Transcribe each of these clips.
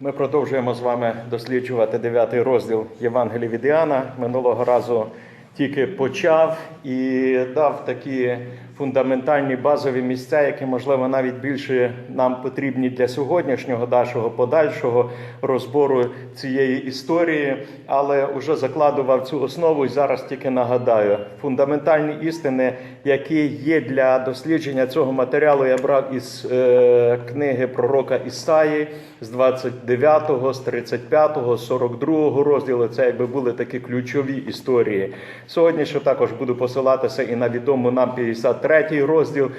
Ми продовжуємо з вами досліджувати дев'ятий розділ Євангелії від Іоанна. Минулого разу тільки почав і дав такі фундаментальні базові місця, які, можливо, навіть більше нам потрібні для сьогоднішнього нашого подальшого розбору цієї історії, але вже закладував цю основу і зараз тільки нагадаю. Фундаментальні істини, які є для дослідження цього матеріалу, я брав із е, книги пророка Ісаї з 29, з 35, з 42 го розділу. Це якби були такі ключові історії. Сьогодні ще також буду посилатися і на відому нам 53 розділ.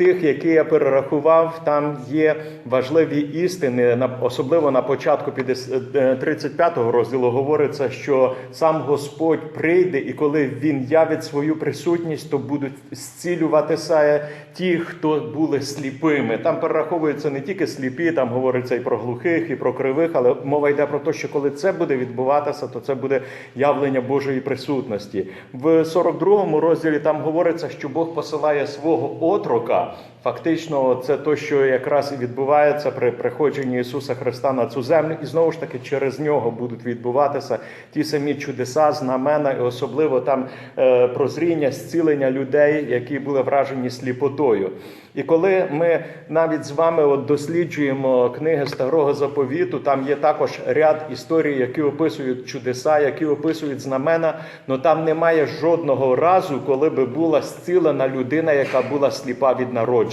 Тих, які я перерахував, там є важливі істини. Особливо на початку 35 розділу говориться, що сам Господь прийде, і коли він явить свою присутність, то будуть зцілюватися ті, хто були сліпими. Там перераховуються не тільки сліпі, там говориться і про глухих, і про кривих, але мова йде про те, що коли це буде відбуватися, то це буде явлення Божої присутності. В 42 розділі там говориться, що Бог посилає свого отрока. up Фактично, це то, що якраз і відбувається при приходженні Ісуса Христа на цю землю, і знову ж таки через нього будуть відбуватися ті самі чудеса, знамена, і особливо там е, прозріння, зцілення людей, які були вражені сліпотою. І коли ми навіть з вами от досліджуємо книги старого заповіту, там є також ряд історій, які описують чудеса, які описують знамена. але там немає жодного разу, коли би була зцілена людина, яка була сліпа від народження.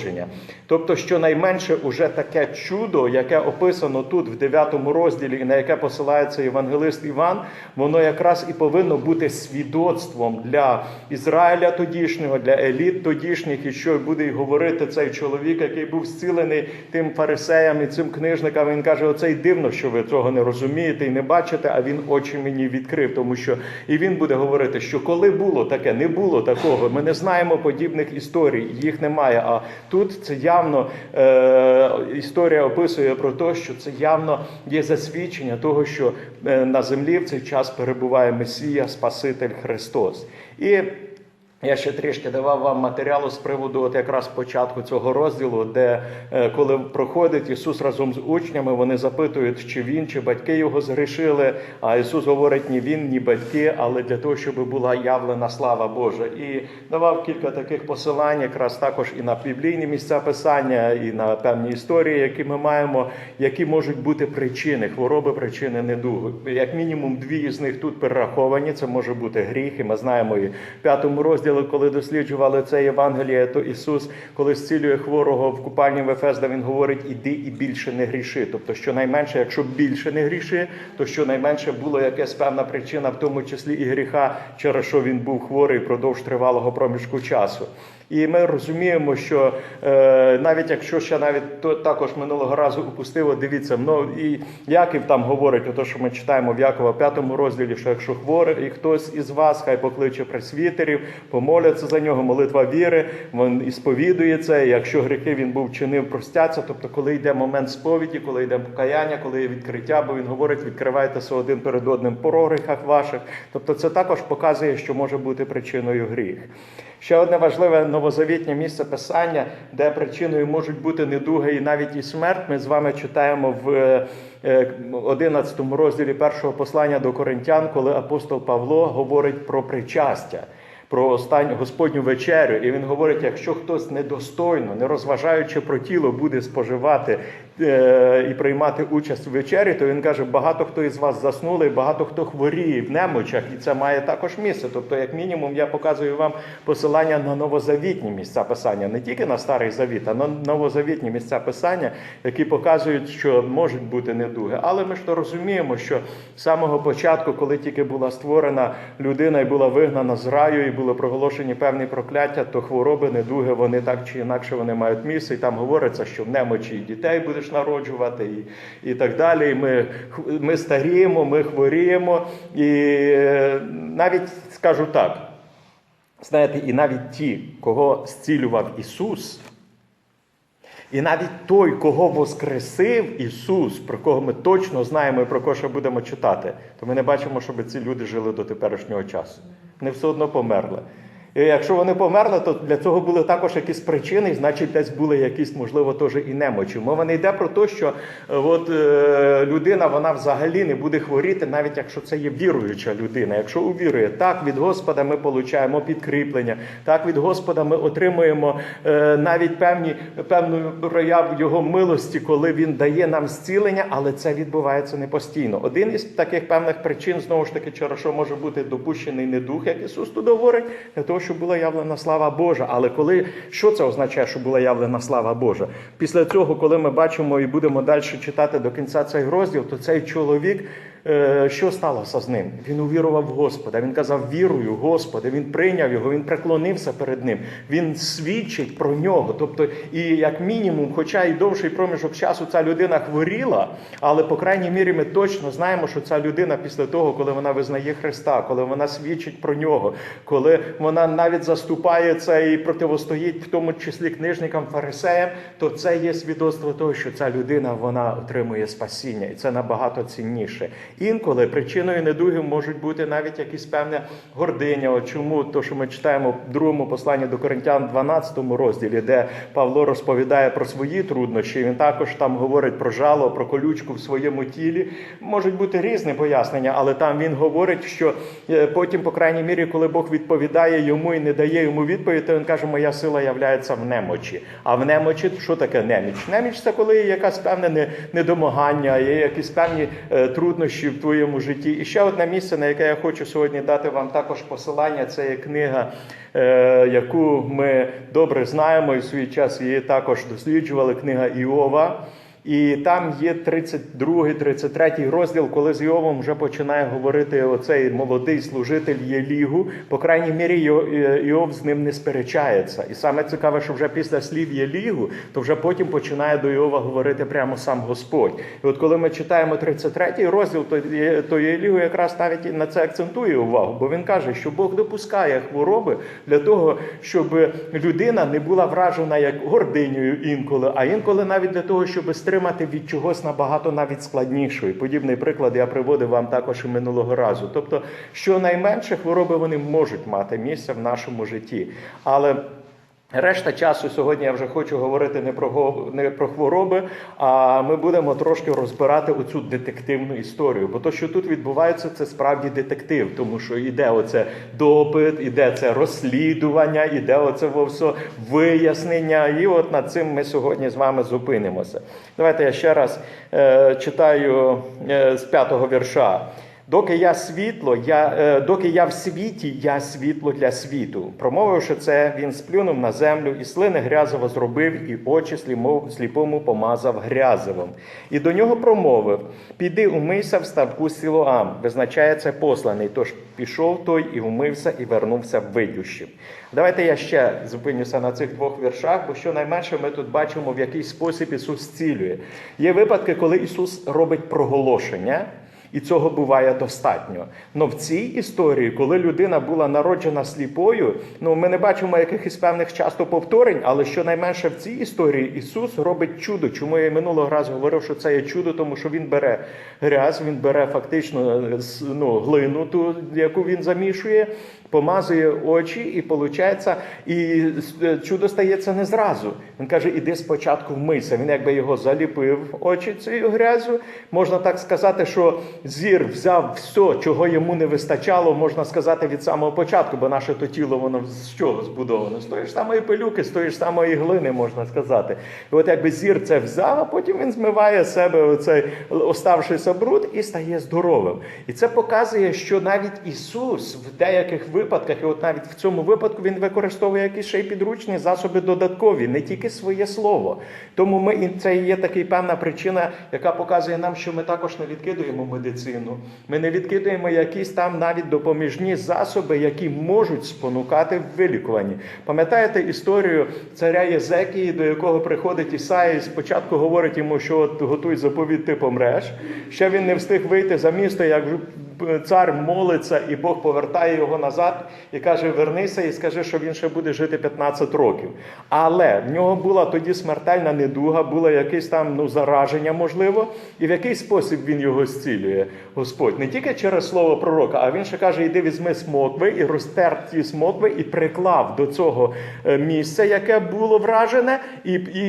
Тобто, щонайменше уже таке чудо, яке описано тут в 9 розділі, і на яке посилається євангелист Іван, воно якраз і повинно бути свідоцтвом для Ізраїля тодішнього, для еліт тодішніх, і що буде й говорити цей чоловік, який був зцілений тим фарисеям і цим книжникам. Він каже: оце й дивно, що ви цього не розумієте і не бачите. А він очі мені відкрив, тому що і він буде говорити, що коли було таке, не було такого. Ми не знаємо подібних історій, їх немає. А тут це явно е, історія описує про те, що це явно є засвідчення того, що е, на землі в цей час перебуває Месія, Спаситель Христос. І я ще трішки давав вам матеріалу з приводу от якраз початку цього розділу, де е, коли проходить Ісус разом з учнями, вони запитують, чи він, чи батьки його згрішили. А Ісус говорить, ні він, ні батьки, але для того, щоб була явлена слава Божа. І давав кілька таких посилань, якраз також і на біблійні місця писання, і на певні історії, які ми маємо, які можуть бути причини хвороби, причини недуги. Як мінімум, дві з них тут перераховані. Це може бути гріх, і ми знаємо і в п'ятому розділі, коли досліджували це Євангеліє, то Ісус, коли зцілює хворого в купальні в Ефесда, він говорить: іди і більше не гріши. Тобто, щонайменше, якщо більше не гріши, то щонайменше було якась певна причина, в тому числі і гріха, через що він був хворий впродовж тривалого проміжку часу. І ми розуміємо, що е, навіть якщо ще навіть то також минулого разу упустило, дивіться, ну і Яків там говорить, ото що ми читаємо в Якова п'ятому розділі, що якщо хворий і хтось із вас, хай покличе пресвітерів, помоляться за нього, молитва віри, він і сповідується. і Якщо гріхи він був чинив, простяться. Тобто, коли йде момент сповіді, коли йде покаяння, коли є відкриття, бо він говорить, відкривайтеся один перед одним по гріхах ваших. Тобто, це також показує, що може бути причиною гріх. Ще одне важливе новозавітнє місце писання, де причиною можуть бути недуги і навіть і смерть. Ми з вами читаємо в е, 11 розділі першого послання до Коринтян, коли апостол Павло говорить про причастя. Про останню Господню вечерю, і він говорить: якщо хтось недостойно, не розважаючи про тіло, буде споживати е, і приймати участь у вечері, то він каже: багато хто із вас заснули, багато хто хворіє в немочах, і це має також місце. Тобто, як мінімум, я показую вам посилання на новозавітні місця писання, не тільки на старий завіт, а на новозавітні місця писання, які показують, що можуть бути недуги. Але ми ж то розуміємо, що з самого початку, коли тільки була створена людина і була вигнана з раю, і були проголошені певні прокляття, то хвороби, недуги, вони так чи інакше вони мають місце. І там говориться, що в немочі і дітей будеш народжувати, і, і так далі. І ми, ми старіємо, ми хворіємо. І е, навіть скажу так. Знаєте, і навіть ті, кого зцілював Ісус, і навіть той, кого воскресив Ісус, про кого ми точно знаємо і про кого ще будемо читати, то ми не бачимо, щоб ці люди жили до теперішнього часу. Вони все одно померли. Якщо вони померли, то для цього були також якісь причини, значить, десь були якісь, можливо, теж і немочі. Мова не йде про те, що е, от, е, людина вона взагалі не буде хворіти, навіть якщо це є віруюча людина. Якщо увірує, так від Господа ми получаємо підкріплення, так від Господа ми отримуємо е, навіть певні певну прояв його милості, коли він дає нам зцілення, але це відбувається не постійно. Один із таких певних причин знову ж таки, через що може бути допущений недух, як Ісус тут говорить, для того, щоб була явлена слава Божа. Але коли що це означає, що була явлена слава Божа? Після цього, коли ми бачимо і будемо далі читати до кінця цей розділ, то цей чоловік. Е, Що сталося з ним? Він увірував в Господа. Він казав: вірую, в Господа. Він прийняв його, він преклонився перед ним. Він свідчить про нього. Тобто, і як мінімум, хоча і довший проміжок часу ця людина хворіла, але по крайній мірі ми точно знаємо, що ця людина після того, коли вона визнає Христа, коли вона свідчить про нього, коли вона навіть заступає це і противостоїть, в тому числі книжникам, фарисеям, то це є свідоцтво того, що ця людина вона отримує спасіння, і це набагато цінніше. Інколи причиною недуги можуть бути навіть якісь певне гординя. От чому то, що ми читаємо в другому посланні до Коринтян, 12 розділі, де Павло розповідає про свої труднощі. Він також там говорить про жало, про колючку в своєму тілі. Можуть бути різні пояснення, але там він говорить, що е, потім, по крайній мірі, коли Бог відповідає йому і не дає йому відповідь, то він каже, моя сила являється в немочі. А в немочі що таке неміч? Неміч це коли є якась певне недомагання, є якісь певні е, в твоєму житті. І ще одне місце, на яке я хочу сьогодні дати вам також посилання, це є книга, е, яку ми добре знаємо, і в свій час її також досліджували. Книга Іова. І там є 32, 33 розділ, коли з Йовом вже починає говорити оцей молодий служитель Єлігу. По крайній мірі е, Іов з ним не сперечається. І саме цікаве, що вже після слів Єлігу, то вже потім починає до Іова говорити прямо сам Господь. І от коли ми читаємо 33 розділ, то, Єлігу якраз навіть на це акцентує увагу, бо він каже, що Бог допускає хвороби для того, щоб людина не була вражена як гординею інколи, а інколи навіть для того, щоб стримати від чогось набагато навіть складнішої. Подібний приклад я приводив вам також і минулого разу. Тобто, щонайменше хвороби вони можуть мати місце в нашому житті. Але Решта часу сьогодні я вже хочу говорити не про не про хвороби, а ми будемо трошки розбирати оцю детективну історію. Бо то, що тут відбувається, це справді детектив, тому що йде оце допит, іде це розслідування, іде оце все вияснення. І от над цим ми сьогодні з вами зупинимося. Давайте я ще раз е, читаю е, з п'ятого вірша. Доки я світло, я, е, доки я в світі, я світло для світу. Промовивши це, він сплюнув на землю і слини грязево зробив, і очі сліпому помазав грязевом. І до нього промовив: Піди умийся в ставку Сілоам, визначає це посланий. Тож пішов той і умився, і вернувся видющим. Давайте я ще зупинюся на цих двох віршах, бо щонайменше ми тут бачимо, в який спосіб Ісус зцілює. Є випадки, коли Ісус робить проголошення. І цього буває достатньо. Но в цій історії, коли людина була народжена сліпою, ну ми не бачимо якихось певних часто повторень, але щонайменше в цій історії Ісус робить чудо. Чому я минулого разу говорив, що це є чудо, тому що Він бере грязь, він бере фактично е, ну, глину, ту, яку він замішує, помазує очі, і виходить, і е, чудо стається не зразу. Він каже: іди спочатку вмийся. Він якби його заліпив очі цією грязю. Можна так сказати, що зір взяв все, чого йому не вистачало, можна сказати, від самого початку, бо наше то тіло воно з чого збудовано? З тої ж самої пилюки, з тої ж самої глини, можна сказати. І от якби зір це взяв, а потім він змиває себе оцей оставшийся бруд і стає здоровим. І це показує, що навіть Ісус в деяких випадках, і от навіть в цьому випадку він використовує якісь ще й підручні засоби додаткові, не тільки своє слово. Тому ми це є така певна причина, яка показує нам, що ми також не відкидуємо медицину. Ми не відкидаємо якісь там навіть допоміжні засоби, які можуть спонукати в вилікуванні. Пам'ятаєте історію царя Єзекії, до якого приходить Ісаїя і спочатку говорить йому, що от готуй заповідь, ти помреш. Ще він не встиг вийти за місто, як цар молиться, і Бог повертає його назад і каже: Вернися і скажи, що він ще буде жити 15 років. Але в нього була тоді смертельна недуга, було якесь там ну, зараження, можливо, і в який спосіб він його зцілює, Господь. Не тільки через слово пророка, а він ще каже: іди візьми смокви і розтер ті смокви, і приклав до цього е, місця, яке було вражене, і, і,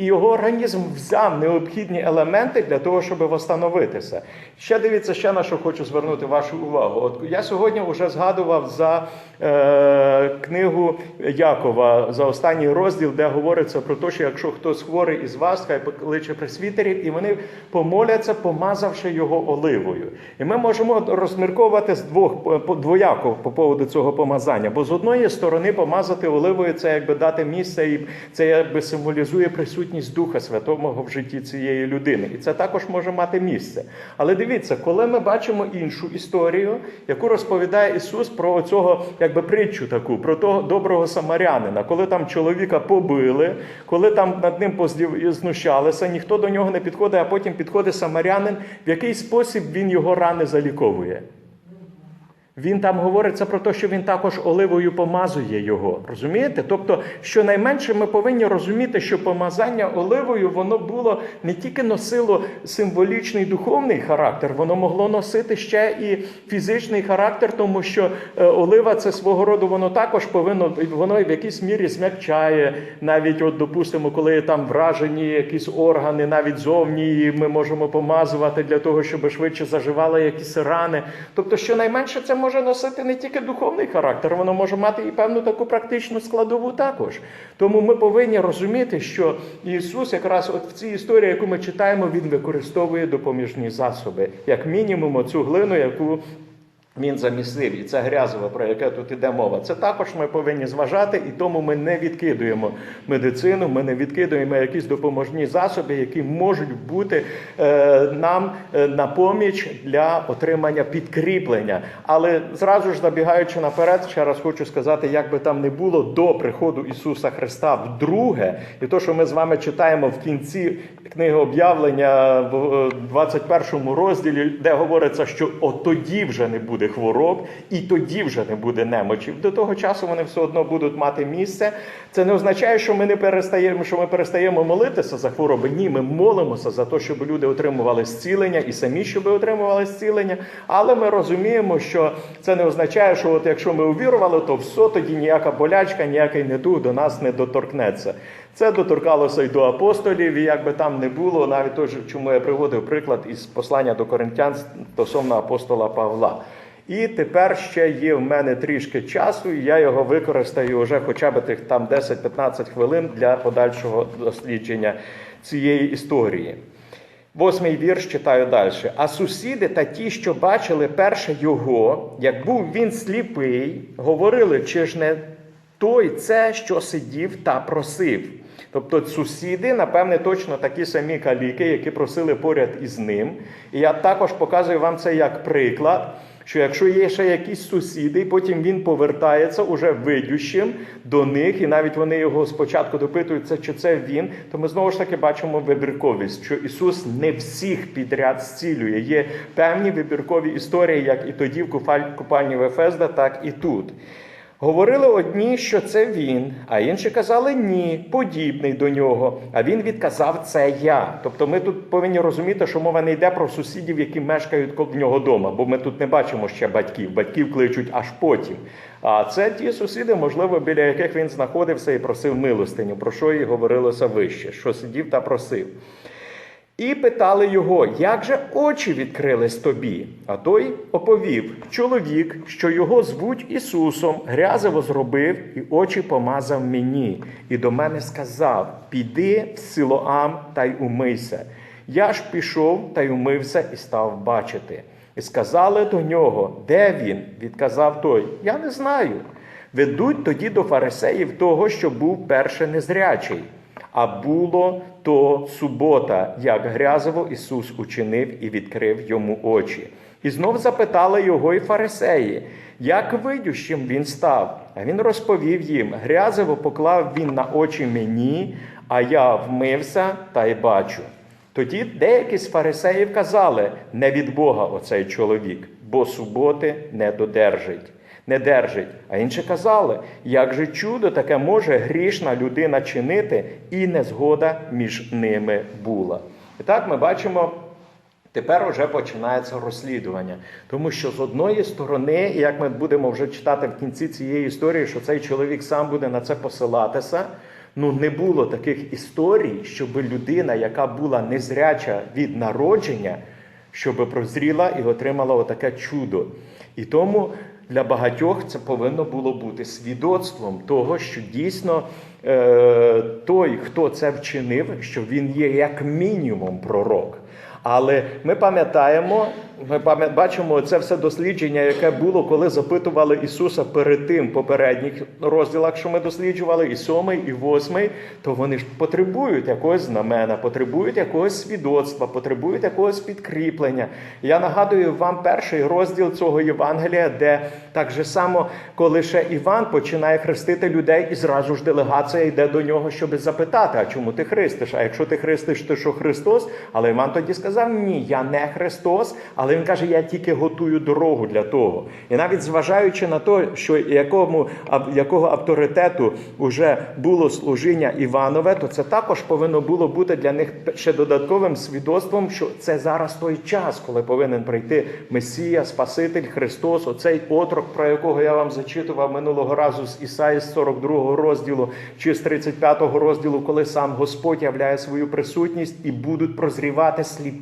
і, його організм взяв необхідні елементи для того, щоб восстановитися. Ще дивіться, ще на що хочу звернути вашу увагу. От я сьогодні вже згадував за е, книгу Якова за останній розділ, де говориться про те, що якщо хтось хворий із вас, хай покличе пресвітерів, і вони помоляться, помазавши його оливою. І ми можемо розмірковувати з двох двояко по поводу цього помазання. Бо з одної сторони помазати оливою це якби дати місце, і це якби символізує присутність Духа Святого в житті цієї людини. І це також може мати місце. Але дивіться, коли ми бачимо іншу історію, яку розповідає Ісус про цього якби притчу таку, про того доброго самарянина, коли там чоловіка побили, коли там над ним поздів- знущалися, ніхто до нього не підходить, а потім підходить самарянин, в який спосіб він його рани заліковує. Він там говориться про те, що він також оливою помазує його. Розумієте? Тобто, щонайменше ми повинні розуміти, що помазання оливою воно було не тільки носило символічний духовний характер, воно могло носити ще і фізичний характер, тому що е, олива це свого роду воно також повинно воно в якійсь мірі змягчає. Навіть, от, допустимо, коли там вражені якісь органи, навіть зовні, ми можемо помазувати для того, щоб швидше заживали якісь рани. Тобто, щонайменше це може носити не тільки духовний характер, воно може мати і певну таку практичну складову також. Тому ми повинні розуміти, що Ісус якраз от в цій історії, яку ми читаємо, Він використовує допоміжні засоби, як мінімум, оцю глину, яку він замісив, і це грязове, про яке тут іде мова. Це також ми повинні зважати, і тому ми не відкидуємо медицину, ми не відкидуємо якісь допоможні засоби, які можуть бути е, нам е, на поміч для отримання підкріплення. Але зразу ж забігаючи наперед, ще раз хочу сказати, як би там не було до приходу Ісуса Христа вдруге, і то, що ми з вами читаємо в кінці книги об'явлення в е, 21 розділі, де говориться, що от тоді вже не буде хвороб, і тоді вже не буде немочі. До того часу вони все одно будуть мати місце. Це не означає, що ми не перестаємо, що ми перестаємо молитися за хвороби. Ні, ми молимося за те, щоб люди отримували зцілення і самі, щоб отримували зцілення. Але ми розуміємо, що це не означає, що от якщо ми увірували, то все тоді ніяка болячка, ніякий недуг до нас не доторкнеться. Це доторкалося й до апостолів, і як би там не було, навіть той, чому я приводив приклад із послання до коринтян стосовно апостола Павла. І тепер ще є в мене трішки часу, і я його використаю вже хоча б тих там 10-15 хвилин для подальшого дослідження цієї історії. Восьмий вірш читаю далі. А сусіди та ті, що бачили перше його, як був він сліпий, говорили, чи ж не той це, що сидів та просив. Тобто сусіди, напевне, точно такі самі каліки, які просили поряд із ним. І я також показую вам це як приклад, що якщо є ще якісь сусіди, потім він повертається уже видющим до них, і навіть вони його спочатку допитуються, чи це він, то ми знову ж таки бачимо вибірковість, що Ісус не всіх підряд зцілює. Є певні вибіркові історії, як і тоді в купаль- купальні Вефезда, так і тут. Говорили одні, що це він, а інші казали ні, подібний до нього. А він відказав це я. Тобто ми тут повинні розуміти, що мова не йде про сусідів, які мешкають коло нього вдома, бо ми тут не бачимо ще батьків. Батьків кличуть аж потім. А це ті сусіди, можливо, біля яких він знаходився і просив милостиню, про що і говорилося вище, що сидів та просив. І питали його, як же очі відкрились тобі? А той оповів: чоловік, що його звуть Ісусом, грязево зробив і очі помазав мені, і до мене сказав: Піди в Силоам та й умийся. Я ж пішов та й умився і став бачити. І сказали до нього, де він? Відказав той: Я не знаю. Ведуть тоді до фарисеїв того, що був перше незрячий. А було то субота, як грязово Ісус учинив і відкрив йому очі. І знов запитали його і фарисеї, як видющим він став. А він розповів їм: грязово поклав він на очі мені, а я вмився та й бачу. Тоді деякі з фарисеїв казали: не від Бога оцей чоловік, бо суботи не додержить. Не держить. А інші казали, як же чудо таке може грішна людина чинити, і незгода між ними була. І так ми бачимо. Тепер вже починається розслідування, тому що з одної сторони, як ми будемо вже читати в кінці цієї історії, що цей чоловік сам буде на це посилатися. Ну не було таких історій, щоб людина, яка була незряча від народження, щоб прозріла і отримала отаке чудо. І тому для багатьох це повинно було бути свідоцтвом того, що дійсно е, той, хто це вчинив, що він є як мінімум пророк. Але ми пам'ятаємо, ми бачимо це все дослідження, яке було, коли запитували Ісуса перед тим попередніх розділах, що ми досліджували, і сьомий, і восьмий, то вони ж потребують якогось знамена, потребують якогось свідоцтва, потребують якогось підкріплення. Я нагадую вам перший розділ цього Євангелія, де так же само, коли ще Іван починає хрестити людей, і зразу ж делегація йде до нього, щоб запитати, а чому ти хрестиш? А якщо ти хрестиш, то що Христос? Але Іван тоді сказав: Ні, я не Христос, але він каже, я тільки готую дорогу для того. І навіть зважаючи на те, що якому, якого авторитету вже було служіння Іванове, то це також повинно було бути для них ще додатковим свідоцтвом, що це зараз той час, коли повинен прийти Месія, Спаситель, Христос, оцей отрок, про якого я вам зачитував минулого разу з Ісаї з 42 розділу чи з 35 розділу, коли сам Господь являє свою присутність і будуть прозрівати сліпі.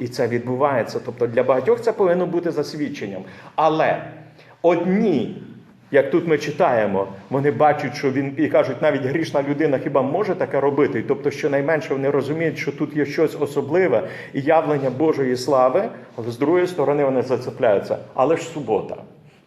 І це відбувається. Тобто для багатьох це повинно бути засвідченням. Але одні. Як тут ми читаємо, вони бачать, що він і кажуть, навіть грішна людина хіба може таке робити? І Тобто, щонайменше вони розуміють, що тут є щось особливе і явлення Божої слави, але з другої сторони вони зацепляються. Але ж субота.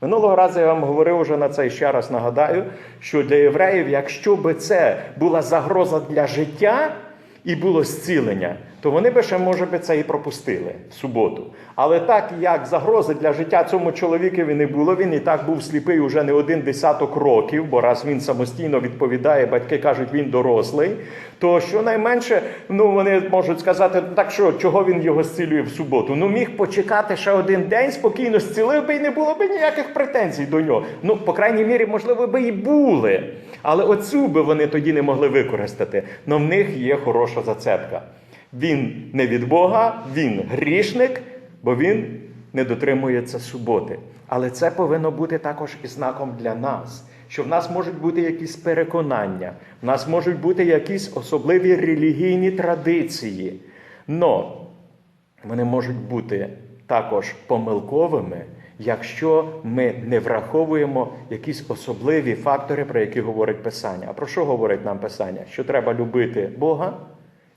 Минулого разу я вам говорив уже на це і ще раз нагадаю, що для євреїв, якщо би це була загроза для життя і було зцілення, то вони би ще, може би, це і пропустили в суботу. Але так як загрози для життя цьому чоловікові не було, він і так був сліпий уже не один десяток років, бо раз він самостійно відповідає, батьки кажуть, він дорослий, то щонайменше ну, вони можуть сказати, «Ну, так що, чого він його зцілює в суботу? Ну міг почекати ще один день, спокійно зцілив би і не було б ніяких претензій до нього. Ну, по крайній мірі, можливо, би і були. Але оцю би вони тоді не могли використати. Но в них є хороша зацепка. Він не від Бога, він грішник, бо він не дотримується суботи. Але це повинно бути також і знаком для нас, що в нас можуть бути якісь переконання, в нас можуть бути якісь особливі релігійні традиції. Но вони можуть бути також помилковими, якщо ми не враховуємо якісь особливі фактори, про які говорить Писання. А про що говорить нам Писання? Що треба любити Бога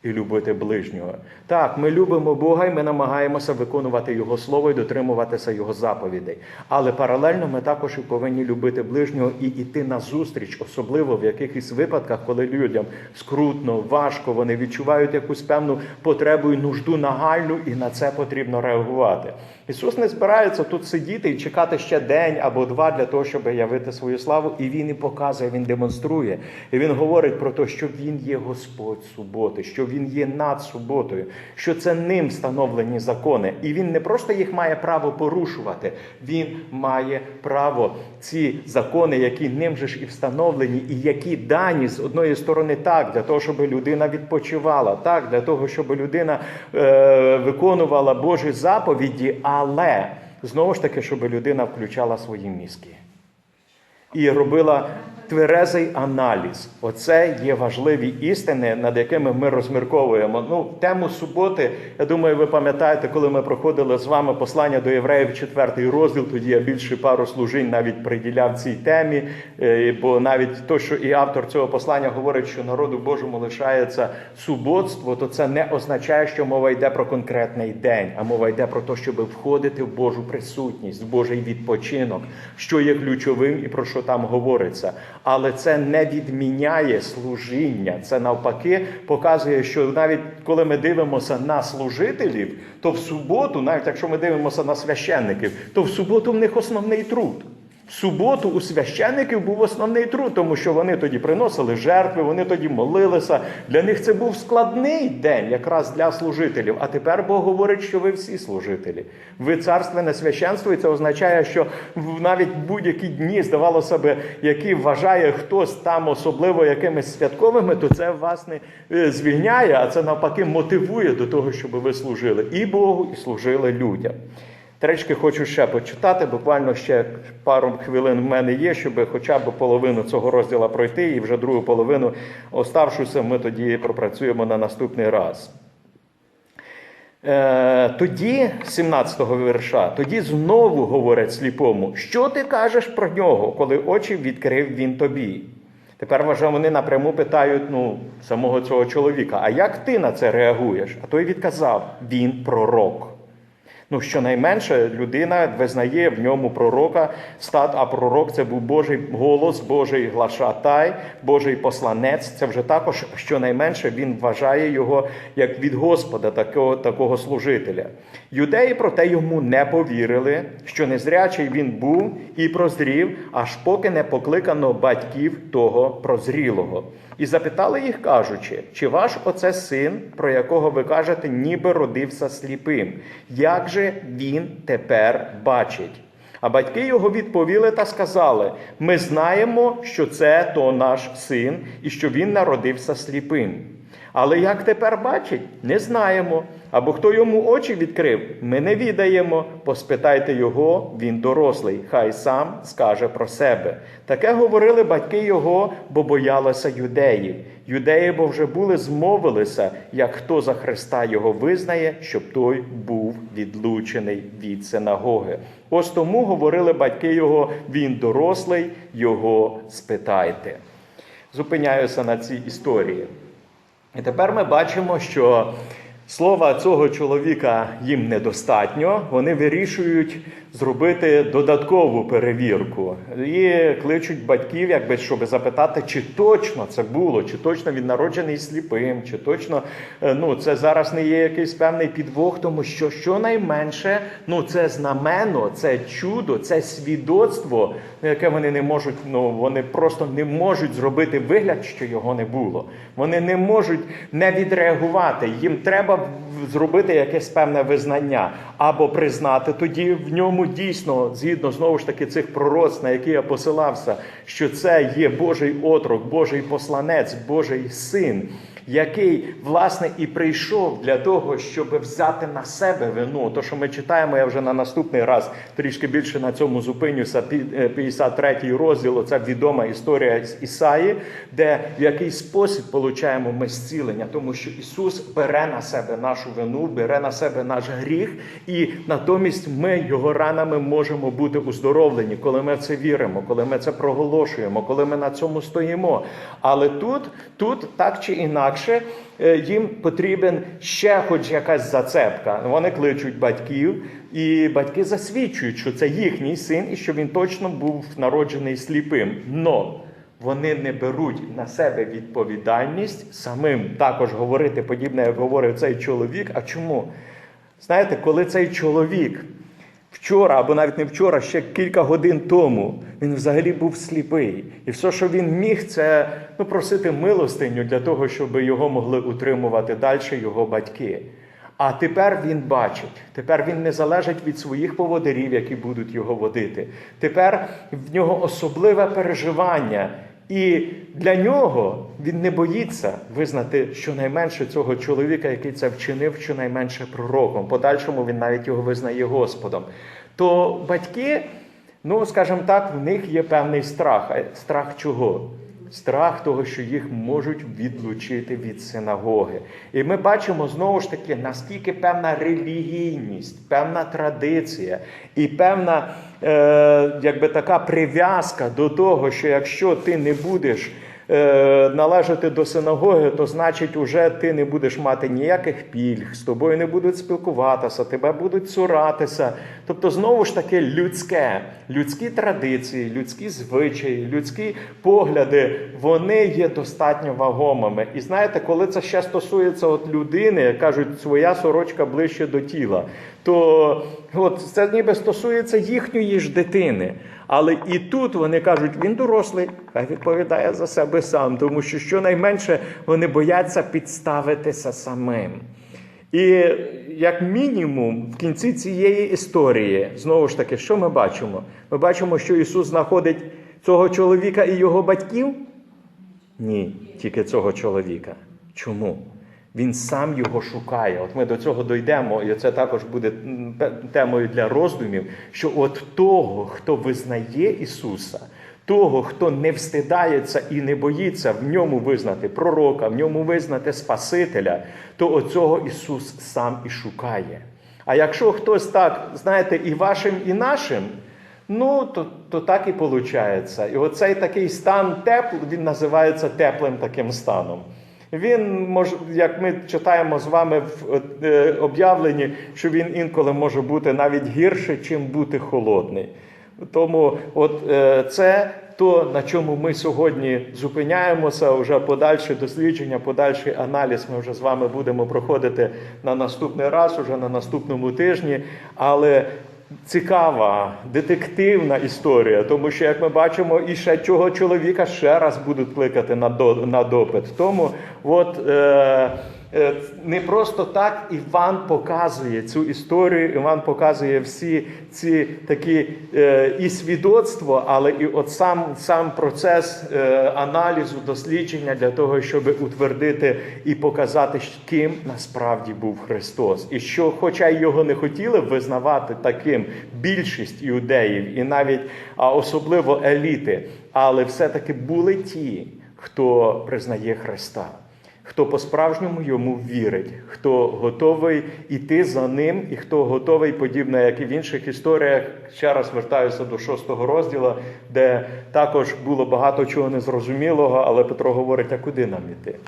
і любити ближнього. Так, ми любимо Бога і ми намагаємося виконувати Його слово і дотримуватися Його заповідей. Але паралельно ми також і повинні любити ближнього і йти на зустріч, особливо в якихось випадках, коли людям скрутно, важко, вони відчувають якусь певну потребу і нужду нагальну, і на це потрібно реагувати. Ісус не збирається тут сидіти і чекати ще день або два для того, щоб явити свою славу. І Він і показує, Він демонструє. І Він говорить про те, що Він є Господь суботи, що Він є над суботою, що це ним встановлені закони. І Він не просто їх має право порушувати, Він має право ці закони, які ним же ж і встановлені, і які дані з одної сторони так, для того, щоб людина відпочивала, так, для того, щоб людина е, виконувала Божі заповіді, але знову ж таки, щоб людина включала свої мізки і робила тверезий аналіз. Оце є важливі істини, над якими ми розмірковуємо. Ну, тему суботи, я думаю, ви пам'ятаєте, коли ми проходили з вами послання до євреїв, четвертий розділ. Тоді я більше пару служінь навіть приділяв цій темі. Е, Бо навіть то, що і автор цього послання говорить, що народу Божому лишається суботство, то це не означає, що мова йде про конкретний день, а мова йде про те, щоб входити в Божу присутність, в Божий відпочинок, що є ключовим і про що там говориться. Але це не відміняє служіння. Це навпаки показує, що навіть коли ми дивимося на служителів, то в суботу, навіть якщо ми дивимося на священників, то в суботу в них основний труд. Суботу у священиків був основний труд, тому що вони тоді приносили жертви, вони тоді молилися. Для них це був складний день, якраз для служителів. А тепер Бог говорить, що ви всі служителі. Ви царственне священство, і це означає, що навіть будь-які дні, здавалося би, які вважає хтось там особливо якимись святковими, то це вас не е, звільняє, а це навпаки мотивує до того, щоб ви служили і Богу, і служили людям. Тречки хочу ще почитати. Буквально ще пару хвилин в мене є, щоб хоча б половину цього розділу пройти, і вже другу половину оставшуся, ми тоді пропрацюємо на наступний раз. Е, тоді, 17-го вірша, тоді знову говорять сліпому, що ти кажеш про нього, коли очі відкрив він тобі. Тепер вже вони напряму питають ну, самого цього чоловіка: а як ти на це реагуєш? А той відказав: він пророк. Ну, щонайменше людина визнає в ньому пророка, стат, а пророк це був Божий голос, Божий глашатай, Божий посланець. Це вже також щонайменше він вважає його як від Господа, такого, такого служителя. Юдеї, проте йому не повірили, що незрячий він був і прозрів, аж поки не покликано батьків того прозрілого. І запитали їх, кажучи, чи ваш оце син, про якого ви кажете, ніби родився сліпим? Як же він тепер бачить? А батьки його відповіли та сказали: Ми знаємо, що це то наш син, і що він народився сліпим. Але як тепер бачить, не знаємо. Або хто йому очі відкрив, ми не відаємо. Поспитайте його, він дорослий, хай сам скаже про себе. Таке говорили батьки його, бо боялися юдеїв. Юдеї, бо вже були змовилися, як хто за Христа його визнає, щоб той був відлучений від синагоги. Ось тому говорили батьки його, він дорослий, його спитайте. Зупиняюся на цій історії. І тепер ми бачимо, що слова цього чоловіка їм недостатньо. Вони вирішують зробити додаткову перевірку і кличуть батьків, якби щоб запитати, чи точно це було, чи точно він народжений сліпим, чи точно е, ну це зараз не є якийсь певний підвох, тому що щонайменше ну це знамено, це чудо, це свідоцтво, яке вони не можуть. Ну вони просто не можуть зробити вигляд, що його не було. Вони не можуть не відреагувати. Їм треба зробити якесь певне визнання або признати тоді в ньому дійсно, згідно знову ж таки цих пророць, на які я посилався, що це є Божий отрок, Божий посланець, Божий син. Який власне і прийшов для того, щоб взяти на себе вину. То, що ми читаємо, я вже на наступний раз трішки більше на цьому зупинюся. 53-й розділ, це відома історія з Ісаї, де в який спосіб получаємо ми зцілення, тому що Ісус бере на себе нашу вину, бере на себе наш гріх, і натомість ми його ранами можемо бути уздоровлені, коли ми в це віримо, коли ми це проголошуємо, коли ми на цьому стоїмо. Але тут, тут так чи інакше. Їм потрібен ще хоч якась зацепка. Вони кличуть батьків, і батьки засвідчують, що це їхній син і що він точно був народжений сліпим. Но вони не беруть на себе відповідальність самим також говорити подібне, як говорив цей чоловік. А чому? Знаєте, коли цей чоловік вчора, або навіть не вчора, ще кілька годин тому, він взагалі був сліпий. І все, що він міг, це ну, просити милостиню для того, щоб його могли утримувати далі його батьки. А тепер він бачить, тепер він не залежить від своїх поводирів, які будуть його водити. Тепер в нього особливе переживання. І для нього він не боїться визнати щонайменше цього чоловіка, який це вчинив, щонайменше пророком. Подальшому він навіть його визнає Господом. То батьки, ну скажімо так, в них є певний страх. Страх чого? Страх того, що їх можуть відлучити від синагоги. І ми бачимо знову ж таки, наскільки певна релігійність, певна традиція і певна е, якби така прив'язка до того, що якщо ти не будеш належати до синагоги, то значить, уже ти не будеш мати ніяких пільг, з тобою не будуть спілкуватися, тебе будуть цуратися. Тобто, знову ж таки, людське, людські традиції, людські звичаї, людські погляди, вони є достатньо вагомими. І знаєте, коли це ще стосується от людини, як кажуть, своя сорочка ближче до тіла, то от це ніби стосується їхньої ж дитини. Але і тут вони кажуть, він дорослий, хай відповідає за себе сам, тому що щонайменше вони бояться підставитися самим. І як мінімум, в кінці цієї історії, знову ж таки, що ми бачимо? Ми бачимо, що Ісус знаходить цього чоловіка і його батьків. Ні, тільки цього чоловіка. Чому? Він сам його шукає. От ми до цього дійдемо, і це також буде темою для роздумів. Що от того, хто визнає Ісуса, того, хто не встидається і не боїться в ньому визнати пророка, в ньому визнати Спасителя, то оцього Ісус сам і шукає. А якщо хтось так, знаєте, і вашим, і нашим, Ну, то, то так і виходить. І оцей такий стан теплий, він називається теплим таким станом. Він може, як ми читаємо з вами в е, об'явленні, що він інколи може бути навіть гірше, чим бути холодний. Тому от е, це то, на чому ми сьогодні зупиняємося, вже подальше дослідження, подальший аналіз ми вже з вами будемо проходити на наступний раз, уже на наступному тижні. Але цікава, детективна історія, тому що, як ми бачимо, і ще цього чоловіка ще раз будуть кликати на, до, на допит. Тому от. Е, Не просто так Іван показує цю історію, Іван показує всі ці такі е, і свідоцтво, але і от сам, сам процес е, аналізу, дослідження для того, щоб утвердити і показати, ким насправді був Христос. І що, хоча його не хотіли визнавати таким більшість іудеїв, і навіть а особливо еліти, але все-таки були ті, хто признає Христа хто по-справжньому йому вірить, хто готовий іти за ним, і хто готовий, подібно як і в інших історіях. Ще раз вертаюся до шостого розділу, де також було багато чого незрозумілого, але Петро говорить: а куди нам іти?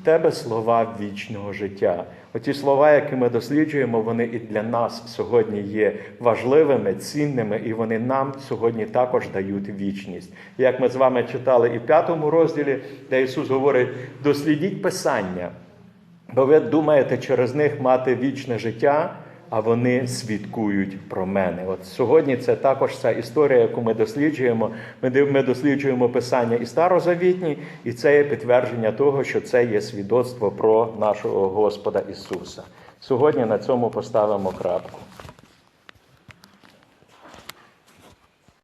У тебе слова вічного життя. Оті слова, які ми досліджуємо, вони і для нас сьогодні є важливими, цінними, і вони нам сьогодні також дають вічність. Як ми з вами читали і в п'ятому розділі, де Ісус говорить: дослідіть Писання, бо ви думаєте через них мати вічне життя. А вони свідкують про мене. От сьогодні це також ця історія, яку ми досліджуємо. Ми ми досліджуємо писання і старозавітні, і це є підтвердження того, що це є свідоцтво про нашого Господа Ісуса. Сьогодні на цьому поставимо крапку.